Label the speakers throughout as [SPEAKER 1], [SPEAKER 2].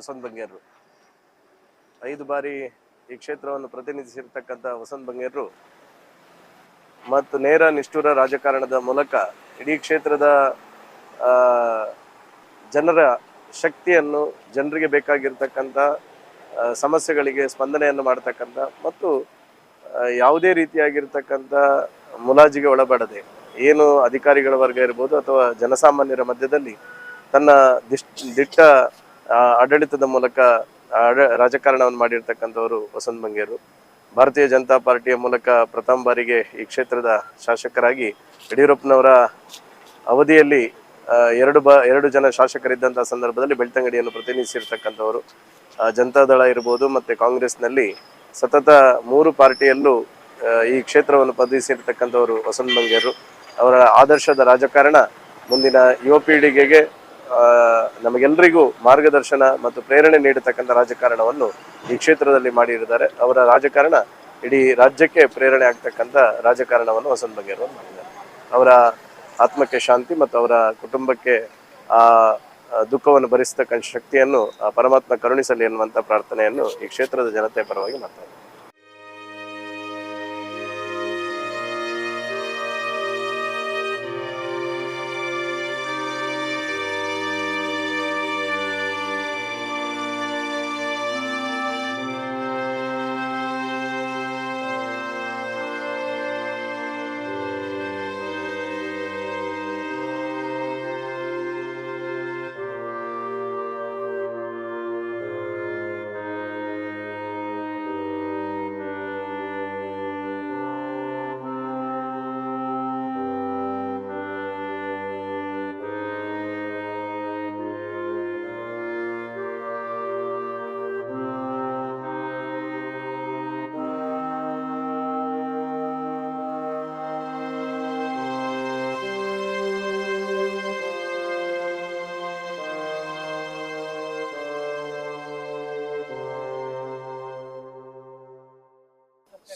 [SPEAKER 1] ವಸಂತ್ ಬಂಗೇರ್ರು. ಐದು ಬಾರಿ ಈ ಕ್ಷೇತ್ರವನ್ನು ಪ್ರತಿನಿಧಿಸಿರ್ತಕ್ಕಂಥ ವಸಂತ್ ಬಂಗೇರ್ರು ಮತ್ತು ನೇರ ನಿಷ್ಠುರ ರಾಜಕಾರಣದ ಮೂಲಕ ಇಡೀ ಕ್ಷೇತ್ರದ ಜನರ ಶಕ್ತಿಯನ್ನು ಜನರಿಗೆ ಬೇಕಾಗಿರ್ತಕ್ಕಂಥ ಸಮಸ್ಯೆಗಳಿಗೆ ಸ್ಪಂದನೆಯನ್ನು ಮಾಡ್ತಕ್ಕಂಥ ಮತ್ತು ಯಾವುದೇ ರೀತಿಯಾಗಿರ್ತಕ್ಕಂಥ ಮುಲಾಜಿಗೆ ಒಳಪಡದೆ ಏನು ಅಧಿಕಾರಿಗಳ ವರ್ಗ ಇರ್ಬೋದು ಅಥವಾ ಜನಸಾಮಾನ್ಯರ ಮಧ್ಯದಲ್ಲಿ ತನ್ನ ದಿಷ್ಟ ದಿಟ್ಟ ಆಡಳಿತದ ಮೂಲಕ ರಾಜಕಾರಣವನ್ನು ಮಾಡಿರ್ತಕ್ಕಂಥವರು ವಸಂತ್ ಮಂಗೇರು. ಭಾರತೀಯ ಜನತಾ ಪಾರ್ಟಿಯ ಮೂಲಕ ಪ್ರಥಮ ಬಾರಿಗೆ ಈ ಕ್ಷೇತ್ರದ ಶಾಸಕರಾಗಿ ಯಡಿಯೂರಪ್ಪನವರ ಅವಧಿಯಲ್ಲಿ ಎರಡು ಬ, ಎರಡು ಜನ ಶಾಸಕರಿದ್ದಂಥ ಸಂದರ್ಭದಲ್ಲಿ ಬೆಳ್ತಂಗಡಿಯನ್ನು ಪ್ರತಿನಿಧಿಸಿರ್ತಕ್ಕಂಥವರು. ಜನತಾದಳ ಇರ್ಬೋದು ಮತ್ತೆ ಕಾಂಗ್ರೆಸ್ನಲ್ಲಿ ಸತತ ಮೂರು ಪಾರ್ಟಿಯಲ್ಲೂ ಈ ಕ್ಷೇತ್ರವನ್ನು ಪ್ರತಿನಿಧಿಸಿರ್ತಕ್ಕಂಥವರು ವಸಂತ್ ಮಂಗೇರು. ಅವರ ಆದರ್ಶದ ರಾಜಕಾರಣ ಮುಂದಿನ ಯುವ ಪೀಳಿಗೆಗೆ ನಮಗೆಲ್ಲರಿಗೂ ಮಾರ್ಗದರ್ಶನ ಮತ್ತು ಪ್ರೇರಣೆ ನೀಡತಕ್ಕಂಥ ರಾಜಕಾರಣವನ್ನು ಈ ಕ್ಷೇತ್ರದಲ್ಲಿ ಮಾಡಿರುತ್ತಾರೆ. ಅವರ ರಾಜಕಾರಣ ಇಡೀ ರಾಜ್ಯಕ್ಕೆ ಪ್ರೇರಣೆ ಆಗ್ತಕ್ಕಂಥ ರಾಜಕಾರಣವನ್ನು ಹೊಸ ಬಂಗೇರು ಮಾಡಿದ್ದಾರೆ. ಅವರ ಆತ್ಮಕ್ಕೆ ಶಾಂತಿ ಮತ್ತು ಅವರ ಕುಟುಂಬಕ್ಕೆ ಆ ದುಃಖವನ್ನು ಭರಿಸತಕ್ಕಂಥ ಶಕ್ತಿಯನ್ನು ಪರಮಾತ್ಮ ಕರುಣಿಸಲಿ ಎನ್ನುವಂಥ ಪ್ರಾರ್ಥನೆಯನ್ನು ಈ ಕ್ಷೇತ್ರದ ಜನತೆ ಪರವಾಗಿ ಮಾಡ್ತಾರೆ.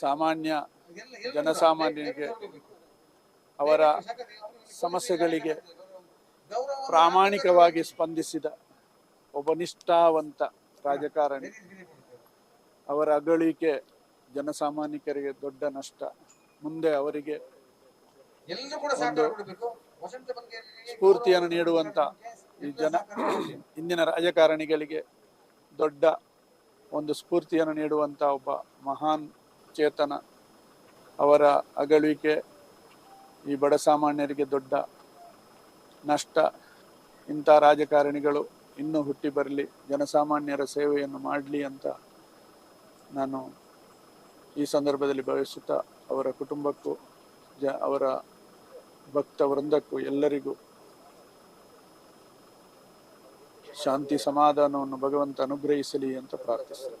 [SPEAKER 2] ಸಾಮಾನ್ಯ ಜನಸಾಮಾನ್ಯರಿಗೆ ಅವರ ಸಮಸ್ಯೆಗಳಿಗೆ ಪ್ರಾಮಾಣಿಕವಾಗಿ ಸ್ಪಂದಿಸಿದ ಒಬ್ಬ ನಿಷ್ಠಾವಂತ ರಾಜಕಾರಣಿ ಅವರ ಅಗಳಿಕೆ ಜನಸಾಮಾನ್ಯರಿಗೆ ದೊಡ್ಡ ನಷ್ಟ. ಮುಂದೆ ಅವರಿಗೆ ಸ್ಫೂರ್ತಿಯನ್ನು ನೀಡುವಂತ ಈ ಜನ ಇಂದಿನ ರಾಜಕಾರಣಿಗಳಿಗೆ ದೊಡ್ಡ ಒಂದು ಸ್ಫೂರ್ತಿಯನ್ನು ನೀಡುವಂತ ಒಬ್ಬ ಮಹಾನ್ ಚೇತನ ಅವರ ಅಗಲಿಕೆ ಈ ಬಡ ಸಾಮಾನ್ಯರಿಗೆ ದೊಡ್ಡ ನಷ್ಟ. ಇಂಥ ರಾಜಕಾರಣಿಗಳು ಇನ್ನೂ ಹುಟ್ಟಿ ಬರಲಿ, ಜನಸಾಮಾನ್ಯರ ಸೇವೆಯನ್ನು ಮಾಡಲಿ ಅಂತ ನಾನು ಈ ಸಂದರ್ಭದಲ್ಲಿ ಭಾವಿಸುತ್ತಾ ಅವರ ಕುಟುಂಬಕ್ಕೂ, ಜ, ಅವರ ಭಕ್ತ ವೃಂದಕ್ಕೂ ಎಲ್ಲರಿಗೂ ಶಾಂತಿ ಸಮಾಧಾನವನ್ನು ಭಗವಂತ ಅನುಗ್ರಹಿಸಲಿ ಅಂತ ಪ್ರಾರ್ಥಿಸ್ತೇನೆ